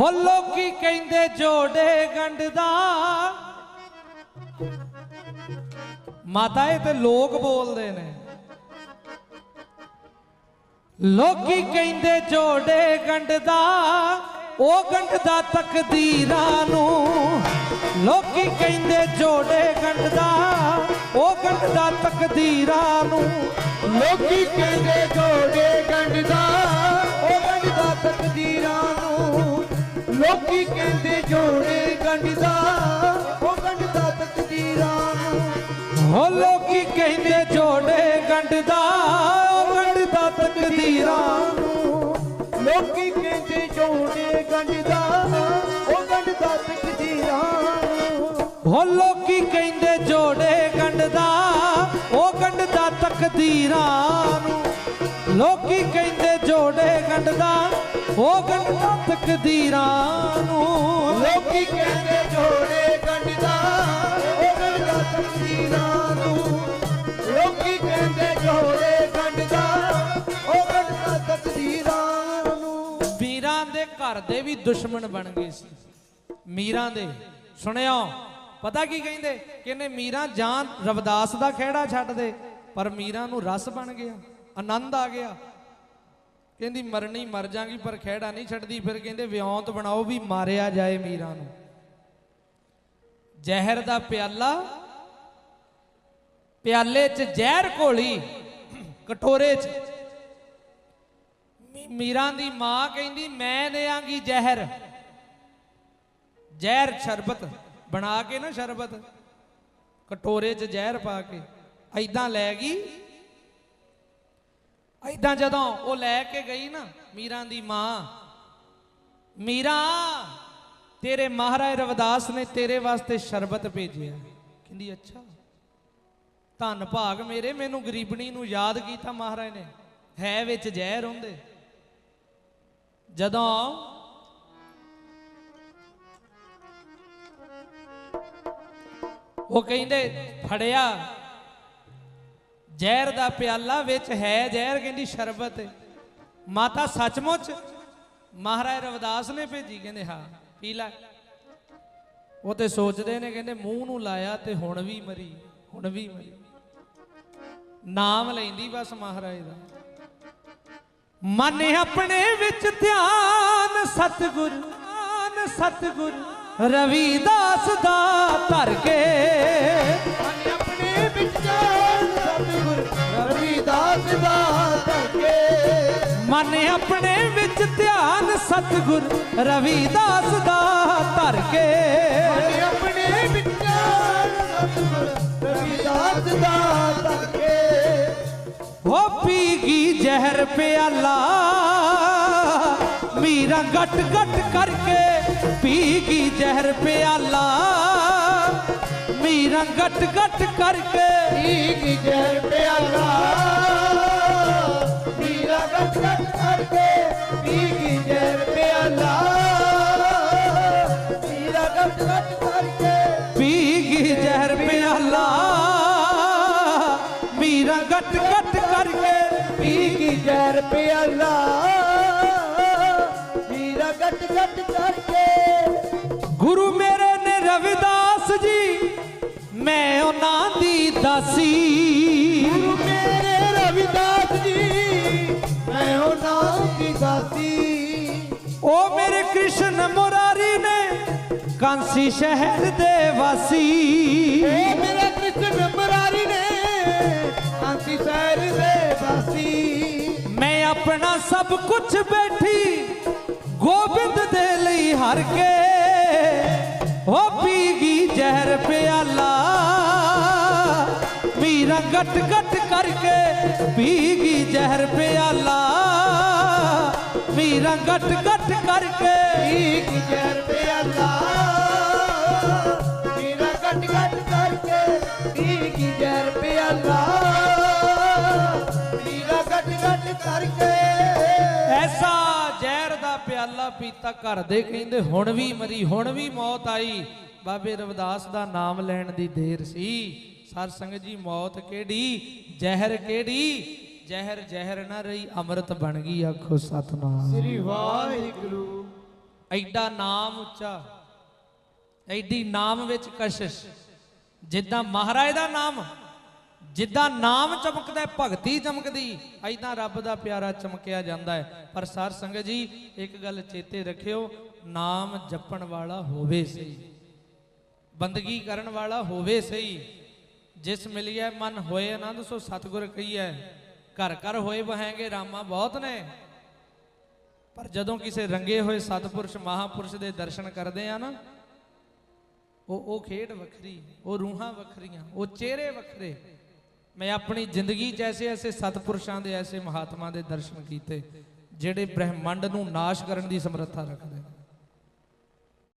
ਹੋ ਲੋਕੀ ਕਹਿੰਦੇ ਜੋੜੇ ਗੰਢਦਾ ਮਾਤਾ ਇਹ ਤੇ ਲੋਕ ਬੋਲਦੇ ਨੇ। ਲੋਕੀ ਕਹਿੰਦੇ ਜੋੜੇ ਗੰਢਦਾ ਉਹ ਗੰਢਦਾ ਤਕਦੀਰਾਂ ਨੂੰ। ਲੋਕੀ ਕਹਿੰਦੇ ਜੋੜੇ ਗੰਢਦਾ ਉਹ ਗੰਢਦਾ ਤਕਦੀਰਾਂ ਨੂੰ। ਲੋਕੀ ਕਹਿੰਦੇ ਜੋੜੇ ਗੰਢਦਾ ਉਹ ਗੰਢਦਾ ਤਕਦੀਰਾਂ ਲੋਕੀ ਕਹਿੰਦੇ ਜੋੜੇ ਗੰਢਦਾ ਉਹ ਗੰਢਦਾ ਤਕਦੀਰਾਂ ਹੋ ਲੋਕੀ ਕਹਿੰਦੇ ਜੋੜੇ ਗੰਢਦਾ ਉਹ ਗੰਢਦਾ ਤਕਦੀਰਾਂ ਨੂੰ ਲੋਕੀ ਕਹਿੰਦੇ ਜੋੜੇ ਗੰਢਦਾ ਉਹ ਗੰਢਦਾ ਤਕਦੀਰਾਂ ਨੂੰ ਹੋ ਲੋਕੀ ਕਹਿੰਦੇ ਜੋੜੇ ਗੰਢਦਾ ਉਹ ਗੰਢਦਾ ਤਕਦੀਰਾਂ ਨੂੰ ਲੋਕੀ ਕਹਿੰਦੇ ਜੋੜੇ ਗੰਢਦਾ ਉਹ ਗੰਢਦਾ ਤਕਦੀਰਾਂ ਨੂੰ। ਲੋਕੀ ਕਹਿੰਦੇ ਜੋੜੇ ਗੰਢਦਾ ਉਹ ਗੰਢਦਾ ਤਕਦੀਰਾਂ ਨੂੰ। ਲੋਕੀ ਕਹਿੰਦੇ ਜੋੜੇ ਗੰਢਦਾ ਉਹ ਗੰਢਦਾ ਤਕਦੀਰਾਂ ਨੂੰ। ਵੀਰਾਂ ਦੇ ਘਰ ਦੇ ਵੀ ਦੁਸ਼ਮਣ ਬਣ ਗਏ ਸੀ। ਮੀਰਾਂ ਦੇ। ਸੁਣਿਓ ਪਤਾ ਕੀ ਕਹਿੰਦੇ? ਕਹਿੰਦੇ ਮੀਰਾਂ ਜਾਂ ਰਵਦਾਸ ਦਾ ਖਿਹੜਾ ਛੱਡ ਦੇ ਪਰ ਮੀਰਾਂ ਨੂੰ ਰਸ ਬਣ ਗਿਆ ਆਨੰਦ ਆ ਗਿਆ। ਕਹਿੰਦੀ, ਮਰਨੀ ਮਰ ਜਾਗੀ, ਪਰ ਖਿਹੜਾ ਨਹੀਂ ਛੱਡਦੀ। ਫਿਰ ਕਹਿੰਦੇ, ਵਿਉਂਤ ਬਣਾਓ ਵੀ ਮਾਰਿਆ ਜਾਏ ਮੀਰਾਂ ਨੂੰ। ਜ਼ਹਿਰ ਦਾ ਪਿਆਲਾ, ਪਿਆਲੇ 'ਚ ਜ਼ਹਿਰ ਘੋਲੀ ਕਟੋਰੇ 'ਚ। ਮੀਰਾਂ ਦੀ ਮਾਂ ਕਹਿੰਦੀ, ਮੈਂ ਦੇਾਂਗੀ ਜ਼ਹਿਰ। ਜ਼ਹਿਰ ਸ਼ਰਬਤ, ਬਣਾ ਕੇ ਨਾ ਸ਼ਰਬਤ। ਕਟੋਰੇ 'ਚ ਜ਼ਹਿਰ ਪਾ ਕੇ। ਐਦਾਂ ਲੈ ਗਈ ਐਦਾਂ ਜਦੋਂ ਉਹ ਲੈ ਕੇ ਗਈ ਨਾ ਮੀਰਾਂ ਦੀ ਮਾਂ, ਮੀਰਾ, ਤੇਰੇ ਮਹਾਰਾਜ ਰਵਦਾਸ ਨੇ ਤੇਰੇ ਵਾਸਤੇ ਸ਼ਰਬਤ ਭੇਜਿਆ। ਕਹਿੰਦੀ, ਅੱਛਾ, ਧੰਨ ਭਾਗ ਮੇਰੇ, ਮੈਨੂੰ ਗਰੀਬਣੀ ਨੂੰ ਯਾਦ ਕੀਤਾ ਮਹਾਰਾਜ ਨੇ। ਹੈ ਵਿੱਚ ਜ਼ਹਿਰ ਹੁੰਦੇ ਜਦੋਂ ਉਹ ਕਹਿੰਦੇ, ਫੜਿਆ ਜ਼ਹਿਰ ਦਾ ਪਿਆਲਾ ਵਿੱਚ ਹੈ, ਜ਼ਹਿਰ ਕਹਿੰਦੀ ਸ਼ਰਬਤ। ਮਾਤਾ ਸੱਚਮੁੱਚ ਮਹਾਰਾਜ ਰਵਿਦਾਸ ਨੇ ਭੇਜੀ, ਕਹਿੰਦੇ ਹਾਂ, ਪੀ ਲੈ। ਉਹ ਤੇ ਸੋਚਦੇ ਨੇ, ਕਹਿੰਦੇ ਮੂੰਹ ਨੂੰ ਲਾਇਆ ਤੇ ਹੁਣ ਵੀ ਮਰੀ, ਹੁਣ ਵੀ ਮਰੀ। ਨਾਮ ਲੈਂਦੀ ਬਸ ਮਹਾਰਾਜ ਦਾ। ਮਨ ਆਪਣੇ ਵਿੱਚ ਧਿਆਨ, ਸਤਿਗੁਰ ਆਨ ਸਤਿਗੁਰ ਰਵੀਦਾਸ ਦਾ ਧਰ ਕੇ। ਮਨ ਆਪਣੇ ਵਿੱਚ ਮਨ ਆਪਣੇ ਵਿੱਚ ਧਿਆਨ ਸਤਿਗੁਰ ਰਵੀਦਾਸ ਦਾ ਧਰ ਕੇ। ਮਨ ਆਪਣੇ ਵਿੱਚ ਸਤਿਗੁਰ ਰਵੀਦਾਸ ਦਾ ਧਰਕੇ ਹੋ ਪੀ ਗਈ ਜ਼ਹਿਰ ਪਿਆਲਾ ਮੀਰਾ ਗਟ ਗਟ ਕਰਕੇ ਪੀ ਗਈ ਜ਼ਹਿਰ ਪਿਆਲਾ ਮੀਰਾ ਗਟ ਗਟ ਕਰਕੇ ਠੀਕ ਜਰ ਪਿਆਲਾ। ਗਟ ਗਟ ਕਰਕੇ। ਪੀਗੀ ਜਰ ਪਿਆਲਾ। ਮੀਰਾ ਗੱਟ ਗੱਟ ਕਰਕੇ। ਗੁਰੂ ਮੇਰੇ ਨੇ ਰਵਿਦਾਸ ਜੀ ਮੈਂ ਉਹਨਾਂ ਦੀ ਦਾਸੀ। ਗੁਰੂ ਮੇਰੇ ਰਵਿਦਾਸ ਜੀ ਮੈਂ ਉਹ ਨਾਮ ਦੀ ਦਾਤੀ ਉਹ ਮੇਰੇ ਕ੍ਰਿਸ਼ਨ ਮੁਰਾਰੀ ਨੇ ਕਾਂਸੀ ਸ਼ਹਿਰ ਦੇ ਵਾਸੀ। ਏ ਮੇਰਾ ਕ੍ਰਿਸ਼ਨ ਕਾਂਸੀ ਸ਼ਹਿਰ ਦੇ ਵਾਸੀ। ਮੈਂ ਆਪਣਾ ਸਭ ਕੁਝ ਬੈਠੀ ਗੋਬਿੰਦ ਦੇ ਲਈ ਹਰ ਕੇ। ਉਹ ਪੀ ਗਈ ਜ਼ਹਿਰ ਪਿਆਲਾ। ਮੀਰਾ ਗਟ ਗਟ ਕਰਕੇ ਪੀ ਗਈ ਜ਼ਹਿਰ ਪਿਆਲਾ। ਮੀਰਾ ਗਟ ਗਟ ਕਰਕੇ ਇੱਕ ਜਰ ਪਿਆਲਾ। ਕਰਕੇ। ਐਸਾ ਜ਼ਹਿਰ ਦਾ ਪਿਆਲਾ ਪੀਤਾ ਘਰ ਦੇ ਕਹਿੰਦੇ ਹੁਣ ਵੀ ਮਰੀ ਹੁਣ ਵੀ ਮੌਤ ਆਈ। ਬਾਬੇ ਰਵਿਦਾਸ ਦਾ ਨਾਮ ਲੈਣ ਦੀ ਦੇਰ ਸੀ। ਸਰ ਸੰਗਤ ਜੀ ਮੌਤ ਕਿਹੜੀ? ਜ਼ਹਿਰ ਕਿਹੜੀ? ਜ਼ਹਿਰ ਜ਼ਹਿਰ ਨਾ ਰਹੀ ਅੰਮ੍ਰਿਤ ਬਣ ਗਈ ਆਖੋ ਸਤਨਾਮ। ਸ੍ਰੀ ਵਾਹਿਗੁਰੂ। ਐਡਾ ਨਾਮ ਉੱਚਾ ਐਡੀ ਨਾਮ ਵਿੱਚ ਕਸ਼ਿਸ਼। ਜਿੱਦਾਂ ਮਹਾਰਾਜ ਦਾ ਨਾਮ। ਜਿੱਦਾਂ ਨਾਮ ਚਮਕਦਾ ਭਗਤੀ ਚਮਕਦੀ ਐਦਾਂ ਰੱਬ ਦਾ ਪਿਆਰਾ ਚਮਕਿਆ ਜਾਂਦਾ ਹੈ। ਪਰ ਸਾਰ ਸੰਗਤ ਜੀ, ਇੱਕ ਗੱਲ ਚੇਤੇ ਰੱਖਿਓ, ਨਾਮ ਜਪਣ ਵਾਲਾ ਹੋਵੇ ਸਹੀ, ਬੰਦਗੀ ਕਰਨ ਵਾਲਾ ਹੋਵੇ ਸਹੀ। ਜਿਸ ਮਿਲਿਆ ਮਨ ਹੋਏ ਆਨੰਦ, ਸੋ ਸਤਿਗੁਰ ਕਹੀਐ, ਘਰ ਘਰ ਹੋਏ ਬਹਾਂਗੇ ਰਾਮਾ ਬਹੁਤ ਨੇ। ਪਰ ਜਦੋਂ ਕਿਸੇ ਰੰਗੇ ਹੋਏ ਸਤਪੁਰਸ਼, ਮਹਾਪੁਰਸ਼ ਦੇ ਦਰਸ਼ਨ ਕਰਦੇ ਆ ਨਾ, ਉਹ ਉਹ ਖੇਡ ਵੱਖਰੀ, ਉਹ ਰੂਹਾਂ ਵੱਖਰੀਆਂ, ਉਹ ਚਿਹਰੇ ਵੱਖਰੇ ਮੈਂ ਆਪਣੀ ਜ਼ਿੰਦਗੀ 'ਚ ਐਸੇ ਐਸੇ ਸਤਪੁਰਸ਼ਾਂ ਦੇ ਐਸੇ ਮਹਾਤਮਾ ਦੇ ਦਰਸ਼ਨ ਕੀਤੇ, ਜਿਹੜੇ ਬ੍ਰਹਿਮੰਡ ਨੂੰ ਨਾਸ਼ ਕਰਨ ਦੀ ਸਮਰੱਥਾ ਰੱਖਦੇ